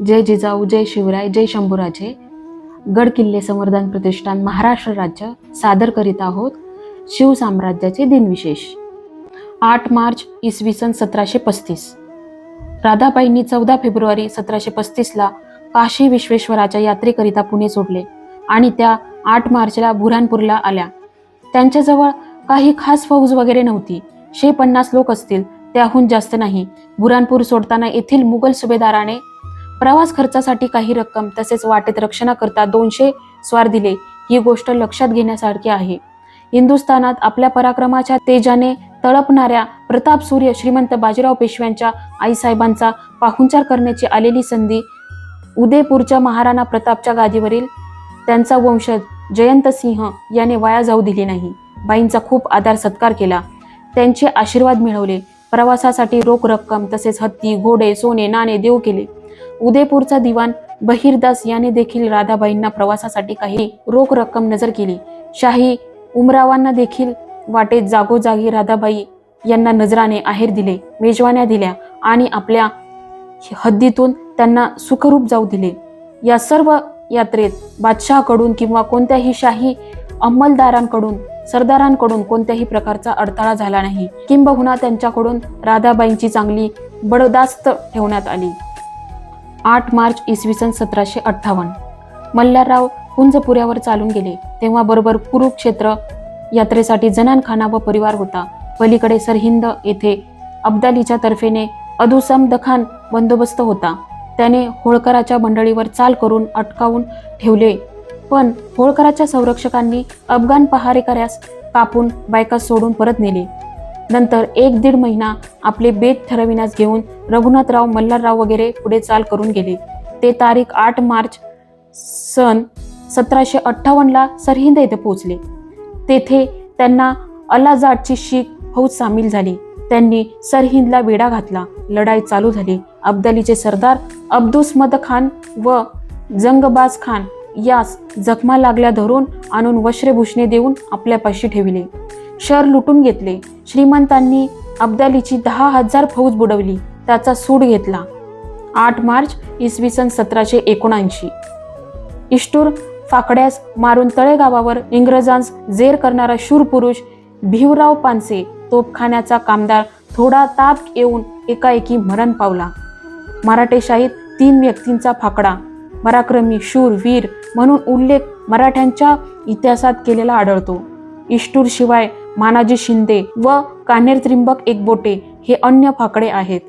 जय जिजाऊ जय शिवराय जय शंभूराजे. गड किल्ले संवर्धन प्रतिष्ठान महाराष्ट्र राज्य सादर करीत आहोत शिवसाम्राज्याचे दिनविशेष. आठ मार्च इसवी सन सतराशे पस्तीस. राधाबाईंनी चौदा फेब्रुवारी सतराशे पस्तीसला काशी विश्वेश्वराच्या यात्रेकरिता पुणे सोडले आणि त्या आठ मार्चला बुऱ्हाणपूरला आल्या. त्यांच्याजवळ काही खास फौज वगैरे नव्हती. शे पन्नास लोक असतील त्याहून जास्त नाही. बुऱ्हाणपूर सोडताना येथील मुघल सुभेदाराने प्रवास खर्चासाठी काही रक्कम तसेच वाटेत रक्षणाकरता दोनशे स्वार दिले ही गोष्ट लक्षात घेण्यासारखी आहे. हिंदुस्थानात आपल्या पराक्रमाच्या तेजाने तळपणाऱ्या प्रताप सूर्य श्रीमंत बाजीराव पेशव्यांच्या आईसाहेबांचा पाहुणचार करण्याची आलेली संधी उदयपूरच्या महाराणा प्रतापच्या गादीवरील त्यांचा वंशज जयंत सिंह याने वाया जाऊ दिली नाही. बाईंचा खूप आदर सत्कार केला. त्यांचे आशीर्वाद मिळवले. प्रवासासाठी रोख रक्कम तसेच हत्ती घोडे सोने नाणे देऊ केले. उदयपूरचा दिवाण बहिरदास याने देखील राधाबाईंना प्रवासासाठी काही रोख रक्कम नजर केली. शाही उमरावांना देखील वाटेत जागोजागी राधाबाई यांना नजराने आहेर दिले मेजवान्या दिल्या आणि आपल्या हद्दीतून त्यांना सुखरूप जाऊ दिले. या सर्व यात्रेत बादशहाकडून किंवा कोणत्याही शाही अंमलदारांकडून सरदारांकडून कोणत्याही प्रकारचा अडथळा झाला नाही. किंबहुना त्यांच्याकडून राधाबाईंची चांगली बडदास्त ठेवण्यात आली. आठ मार्च इसवी सन सतराशे अठ्ठावन्न. मल्हारराव कुंजपुऱ्यावर चालून गेले. तेव्हा बरोबर कुरुक्षेत्र यात्रेसाठी जनानखाना व परिवार होता. पलीकडे सरहिंद येथे अब्दालीच्या तर्फेने अदुसम दखान बंदोबस्त होता. त्याने होळकराच्या मंडळीवर चाल करून अटकावून ठेवले. पण होळकराच्या संरक्षकांनी अफगाण पहारेकऱ्यास कापून बायका सोडून परत नेले. नंतर एक दीड महिना आपले बेत ठरविण्यास घेऊन रघुनाथराव मल्हारराव वगैरे पुढे चाल करून गेले. ते तारीख आठ मार्च सन सतराशे अठ्ठावन्नला सरहिंद येथे पोहोचले. तेथे त्यांना अलाजाटची शीख फौज सामील झाली. त्यांनी सरहिंदला वेढा घातला. लढाई चालू झाली. अब्दालीचे सरदार अब्दुसमद खान व जंगबाज खान यास जखमा लागल्या धरून आणून वश्रभूषणे देऊन आपल्यापाशी ठेविले. शहर लुटून घेतले. श्रीमंतांनी अब्दालीची दहा हजार फौज बुडवली. त्याचा सूड घेतला. आठ मार्च इसवी सन सतराशे एकोणऐंशी. इष्टूर फाकड्यास मारून तळेगावावर इंग्रजांस जेर करणारा शूर पुरुष भिवराव पानसे तोपखान्याचा कामदार थोडा ताप येऊन एकाएकी मरण पावला. मराठेशाहीत तीन व्यक्तींचा फाकडा. पराक्रमी शूर वीर म्हणून उल्लेख मराठ्यांच्या इतिहासात केलेला आढळतो. इष्टूर शिवाय मानाजी शिंदे व कान्हेर त्रिंबक एकबोटे हे अन्य फाकडे आहेत.